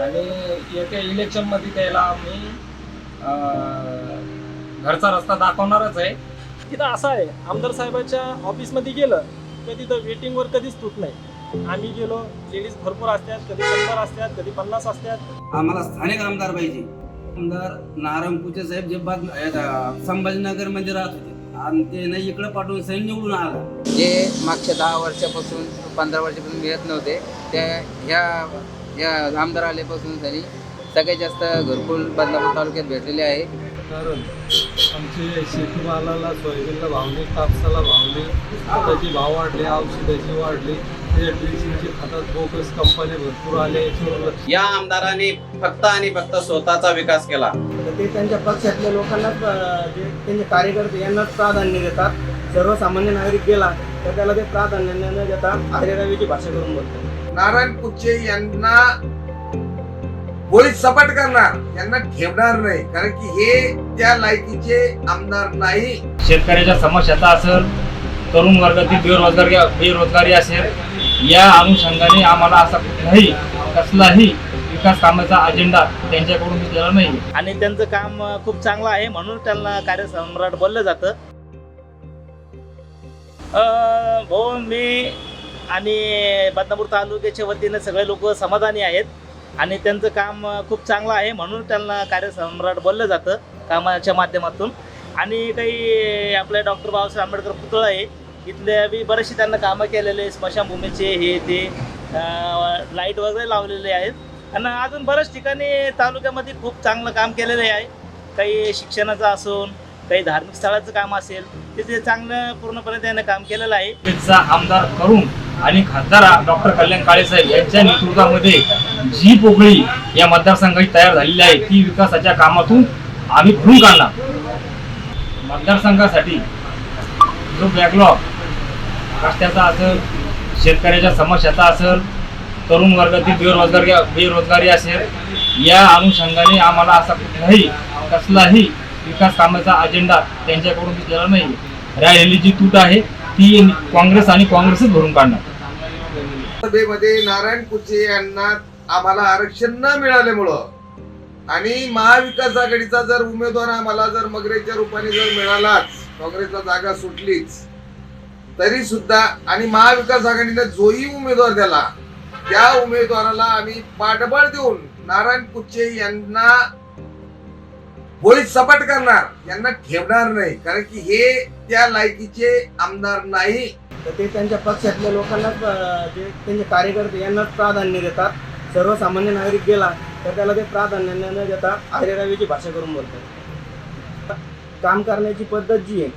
आणि येत्या इलेक्शनमध्ये त्याला आम्ही अं, घरचा रस्ता दाखवणारच आहे. तिथं असं आहे आमदार साहेबाच्या ऑफिसमध्ये गेलं तर तिथं वेटिंगवर कधीच तूट नाही. आम्ही गेलो लेडीज भरपूर असतात कधी शंभर असतात कधी पन्नास असतात. आम्हाला स्थानिक आमदार पाहिजे. आमदार नारायण कुचे साहेब जे बाद संभाजीनगरमध्ये राहत होते. आणि ते नाही इकडे पाठवून सैन्य निवडून आला. जे मागच्या दहा वर्षापासून पंधरा वर्षापासून मिळत नव्हते त्या ह्या या आमदार आल्यापासून त्यांनी सगळ्यात जास्त घरकुल बदलापूर तालुक्यात भेटलेले आहे. कारण आमचे शेतीमालाला सोयाबीनला भाव नाही कापसाला भाव नाही खताचे भाव वाढले औषधाचे वाढले ते ड्रिचिंगचे खतात बोगस कंपन्या भरपूर लक्ष या आमदारांनी फक्त आणि फक्त स्वतःचा विकास केला. तर ते त्यांच्या पक्षातल्या लोकांनाच अं, जे त्यांचे कार्यकर्ते यांनाच प्राधान्य देतात. सर्वसामान्य नागरिक गेला तर त्याला ते प्राधान्य न देता आर्यरावीची भाषा करून बोलतात. नारायण कुच्चे यांना गोळीत सपाट करणार यांना ठेवणार नाही कारण की हे त्या लायकीचे आमदार नाही. शेतकऱ्याच्या समस्याचा असेल तरुण वर्गातील बेरोजगार बेरोजगारी असेल या अनुषंगाने आम्हाला असा कुठलाही कसलाही विकास कामाचा अजेंडा त्यांच्याकडून दिलेला नाही. आणि त्यांचं काम खूप चांगलं आहे म्हणून त्यांना कार्यसम्राट बोललं जातं. अं, भाऊ मी आणि बदनापूर तालुक्याच्या वतीने सगळे लोक समाधानी आहेत. आणि त्यांचं काम खूप चांगलं आहे म्हणून त्यांना कार्यसम्राट बोललं जातं कामाच्या माध्यमातून. आणि काही आपले डॉक्टर बाबासाहेब आंबेडकर पुतळा आहे. इथल्या बी बरेचसे त्यांना कामं केलेले स्मशानभूमीचे हे ते लाइट वगैरे लावलेले आहेत. आणि अजून बऱ्याच ठिकाणी तालुक्यामध्ये खूप चांगलं काम केलेलं आहे. काही शिक्षणाचं असून काही धार्मिक स्थळाचं काम असेल तिथे चांगलं पूर्णपणे त्याने काम केलेलं आहे. त्याचा आमदार करून आणि खासदार डॉक्टर कल्याण काळेसाहेब यांच्या नेतृत्वामध्ये जी पोकळी या मतदारसंघाची तयार झालेली आहे ती विकासाच्या कामातून आम्ही भरून काढणार. मतदारसंघासाठी जो बॅकलॉग रस्त्याचा असेल शेतकऱ्याच्या समस्याचा असेल तरुण वर्गातील बेरोजगार बेरोजगारी असेल या अनुषंगाने आम्हाला असा कुठलाही कसलाही विकास कामाचा अजेंडा त्यांच्याकडून दिलेला नाही राहिलेली जी तूट आहे ती काँग्रेस आणि काँग्रेसच भरून काढणार. सभेमध्ये नारायण कुचे यांना आम्हाला आरक्षण न मिळाल्यामुळं आणि महाविकास आघाडीचा जर उमेदवार आम्हाला जर मगरेच्या रूपाने जर मिळालाच काँग्रेसला जागा सुटलीच तरी सुद्धा आणि महाविकास आघाडीने जोही उमेदवार दिला त्या उमेदवाराला आम्ही पाठबळ देऊन नारायण कुच्चे यांना होळी सपाट करणार यांना ठेवणार नाही. कारण की हे त्या लायकीचे आमदार नाही. तर ते त्यांच्या पक्षातल्या लोकांना जे त्यांचे कार्यकर्ते यांनाच प्राधान्य देतात. सर्वसामान्य नागरिक गेला तर त्याला ते प्राधान्य न देता आर्यरावीची भाषा करून बोलतात. काम करण्याची पद्धत जी आहे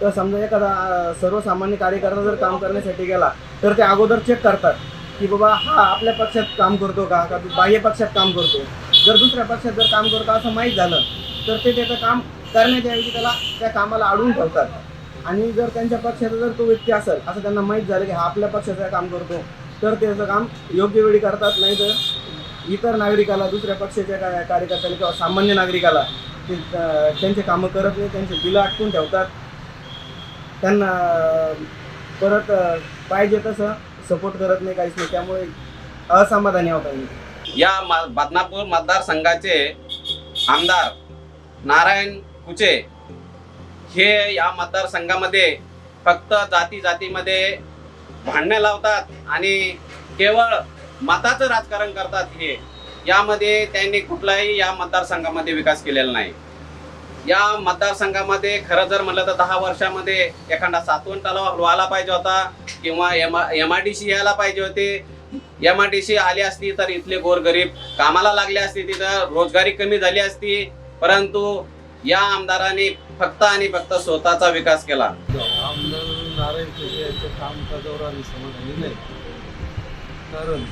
तर समजा एखादा सर्वसामान्य कार्यकर्ता जर काम करण्यासाठी गेला तर ते अगोदर चेक करतात की बाबा हा आपल्या पक्षात काम करतो का? का बाह्य पक्षात काम करतो? जर दुसऱ्या पक्षात जर काम करतो असं माहीत झालं तर ते त्याचं काम करण्याच्याऐवजी त्याला त्या कामाला अडवून ठेवतात. आणि जर त्यांच्या पक्षाचा जर तो व्यक्ती असेल असं त्यांना माहीत झालं की हा आपल्या पक्षाचं काम करतो तर त्याचं काम योग्य वेळी करतात. नाही तर इतर नागरिकाला दुसऱ्या पक्षाच्या का- कार्यकर्त्याला किंवा सामान्य नागरिकाला ते त्यांचे कामं करत नाही त्यांचे बिलं अटकून ठेवतात. त्यांना परत पाहिजे तसं सपोर्ट करत नाही काहीच नाही. त्यामुळे असमाधानी होता या मा बदनापूर मतदारसंघाचे आमदार नारायण कुचे हे या मतदारसंघामध्ये फक्त जाती जातीमध्ये भांडणं लावतात आणि केवळ मताचं राजकारण करतात हे. यामध्ये त्यांनी कुठलाही या मतदारसंघामध्ये विकास केलेला नाही. या मतदारसंघामध्ये खरं जर म्हणलं तर दहा वर्षामध्ये एखादा सातवण तलाव व्हायला पाहिजे होता किंवा M M I D C यायला पाहिजे होते. एम आय डी सी आली असती तर इथले गोरगरीब कामाला लागले असते तिथं रोजगारी कमी झाली असती. परंतु या आमदाराने फक्त आणि फक्त स्वतःचा विकास केला आमदार नारायण कुचे यांच्या कामकाजावर आम्ही समाधानी नाही कारण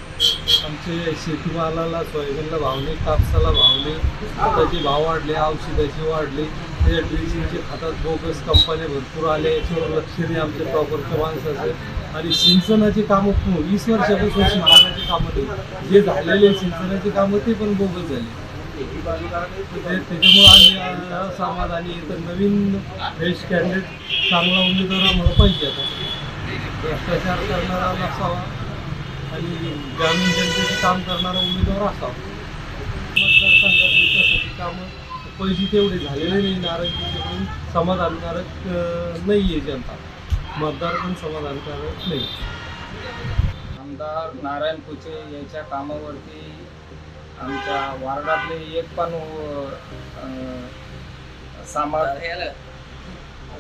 आमचे शेतीमालाला सोयाबीनला भाव नाही कापसाला भाव नाही खताचे भाव वाढले औषधाचे वाढले त्याच्या ड्रिचिंगचे खतात बोगस कंपन्या भरपूर आल्या याच्यावर लक्ष नाही आमच्या प्रॉपरच्या माणसाचं आणि सिंचनाची कामं वीस वर्षापासून सिंचनाची कामं नाही जे झालेले सिंचनाची कामं ते पण बोगस झाले त्याच्यामुळे आम्ही समाधानी तर नवीन फ्रेश कॅन्डिडेट चांगला उमेदवार आम्हाला पाहिजे आता. भ्रष्टाचार करणारा नसावा आणि ग्रामीण जनतेचे काम करणारा उमेदवार असावा. मतदारसंघात विकासाची कामं पैसे तेवढे झालेले नाही नारायण समाधानकारक नाही आहे जनता. मतदार पण समाधानकारक नाही. आमदार नारायण कुचे यांच्या कामावरती आमच्या वार्डातले एक पण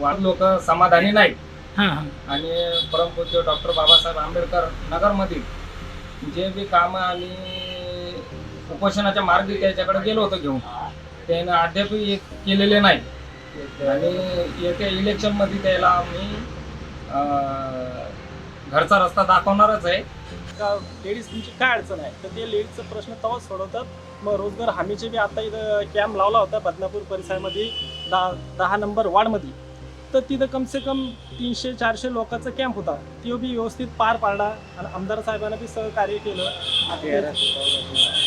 वार्ड लोक समाधानी नाहीत. आणि परमपूज्य डॉक्टर बाबासाहेब आंबेडकर नगरमधील जे बी कामं आम्ही उपोषणाच्या मार्गी त्याच्याकडे गेलो होतो घेऊन त्यानं अद्याप एक केलेले नाही. आणि येत्या इलेक्शनमध्ये त्याला आम्ही घरचा रस्ता दाखवणारच आहे. का लेडीज तुमची काय अडचण आहे? तर ते लेडीजचा प्रश्न तेव्हाच सोडवतात. मग रोजगार हमीचे बी आता इथं कॅम्प लावला होता बदनापूर परिसरामध्ये दहा दहा नंबर वार्डमध्ये. तर तिथं कमसे कम तीनशे चारशे लोकांचा कॅम्प होता. तो बी व्यवस्थित पार पाडला आणि आमदार साहेबांना बी सहकार्य केलं.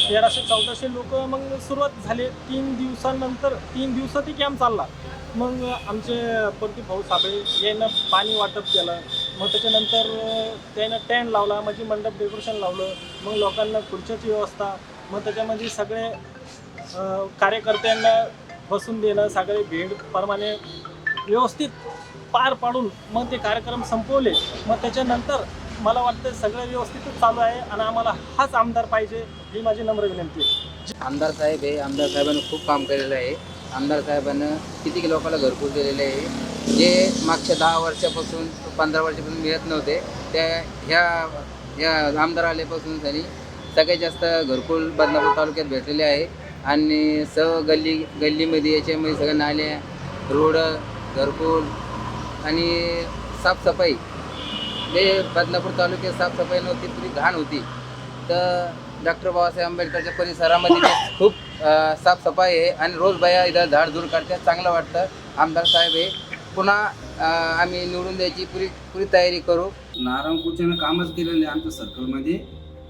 तेराशे चौदाशे लोक मग सुरुवात झाले. तीन दिवसानंतर तीन दिवसातही कॅम्प चालला. मग आमचे परती भाऊ साबळे यांना पाणी वाटप केलं. मग त्याच्यानंतर त्यानं टेंट लावला म्हणजे मंडप डेकोरेशन लावलं मग लोकांना खुर्च्याची व्यवस्था मग त्याच्यामध्ये सगळे कार्यकर्त्यांना बसून देणं सगळे भीड प्रमाणे व्यवस्थित पार पाडून मग ते कार्यक्रम संपवले. मग त्याच्यानंतर मला वाटतं सगळं व्यवस्थितच चालू आहे आणि आम्हाला हाच आमदार पाहिजे ही माझी नम्र विनंती आहे. आमदार साहेब हे आमदार साहेबांनी खूप काम केलेलं आहे. आमदार साहेबानं किती लोकांना घरकुल दिलेले आहे. जे मागच्या दहा वर्षापासून पंधरा वर्षापासून मिळत नव्हते त्या ह्या या आमदार आल्यापासून त्यांनी सगळ्यात जास्त घरकुल बदनापूर तालुक्यात भेटलेले आहे. आणि स गल्ली गल्लीमध्ये याच्यामध्ये सगळ्या नाल्या रोड घरकुल आणि साफसफाई. जे बदनापूर तालुक्यात साफसफाई नव्हती पुरी घाण होती. तर डॉक्टर बाबासाहेब आंबेडकरच्या परिसरामध्ये खूप साफसफाई आहे आणि रोज बाया इथं झाडझूड काढतात. चांगलं वाटतं. आमदार साहेब आहे पुन्हा आम्ही निवडून द्यायची पुरी पुरी तयारी करू. नारायण कुचेनं कामच केलं नाही आमच्या सर्कलमध्ये.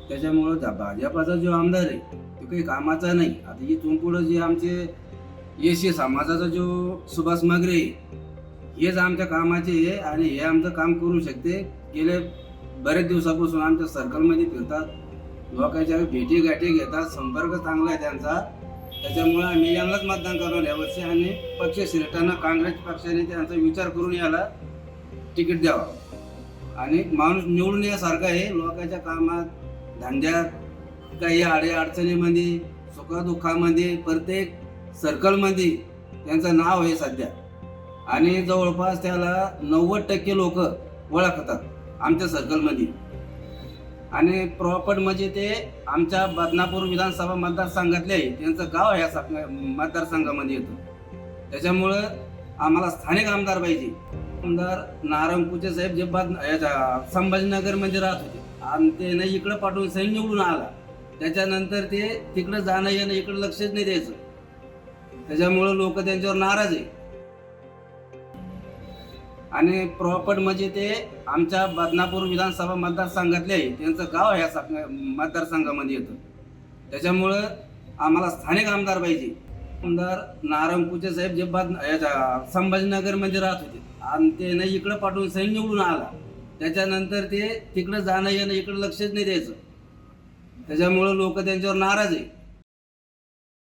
त्याच्यामुळं भाजपाचा जो आमदार आहे तो काही कामाचा नाही. आता इथून पुढं जे आमचे एसी समाजाचा जो सुभाष मगरे आहे, हेच आमच्या कामाचे आहे आणि हे आमचं काम करू शकते. गेले बरेच दिवसापासून आमच्या सर्कलमध्ये फिरतात. लोकांच्या भेटी गाठी घेतात संपर्क चांगला आहे त्यांचा. त्याच्यामुळे आम्ही यांनाच मतदान करणार यावर्षी आणि पक्ष श्रेष्ठांना काँग्रेस पक्षाने त्यांचा विचार करून याला तिकीट द्यावा. आणि माणूस निवडून यासारखा आहे लोकांच्या कामात धंद्यात काही आडे अडचणीमध्ये सुखदुःखामध्ये प्रत्येक सर्कलमध्ये त्यांचं नाव आहे सध्या. आणि जवळपास त्याला नव्वद टक्के लोक ओळखतात आमच्या सर्कलमध्ये आणि प्रॉपर म्हणजे ते आमच्या बदनापूर विधानसभा मतदारसंघातले आहे त्यांचं गाव ह्या मतदारसंघामध्ये येतं. त्याच्यामुळं आम्हाला स्थानिक आमदार पाहिजे. आमदार नारायण कुचे साहेब जे बद संभाजीनगर संभाजीनगरमध्ये राहत होते. आणि ते नाही इकडं पाठवून सैन निवडून आला. त्याच्यानंतर ते तिकडं जाणं येणं इकडं लक्षच नाही द्यायचं. त्याच्यामुळं लोक त्यांच्यावर नाराज आहे. आणि प्रॉपर म्हणजे ते आमच्या बदनापूर विधानसभा मतदारसंघातले आहे त्यांचं गाव ह्या मतदारसंघामध्ये येतं. त्याच्यामुळं आम्हाला स्थानिक आमदार पाहिजे. आमदार नारायण कुचे साहेब जे बद याच्या संभाजीनगरमध्ये राहत होते. आणि ते नाही इकडं पाठवून सैन्य निवडून आला. त्याच्यानंतर ते तिकडं जाणं येणं इकडं लक्षच नाही द्यायचं. त्याच्यामुळं लोक त्यांच्यावर नाराज आहे.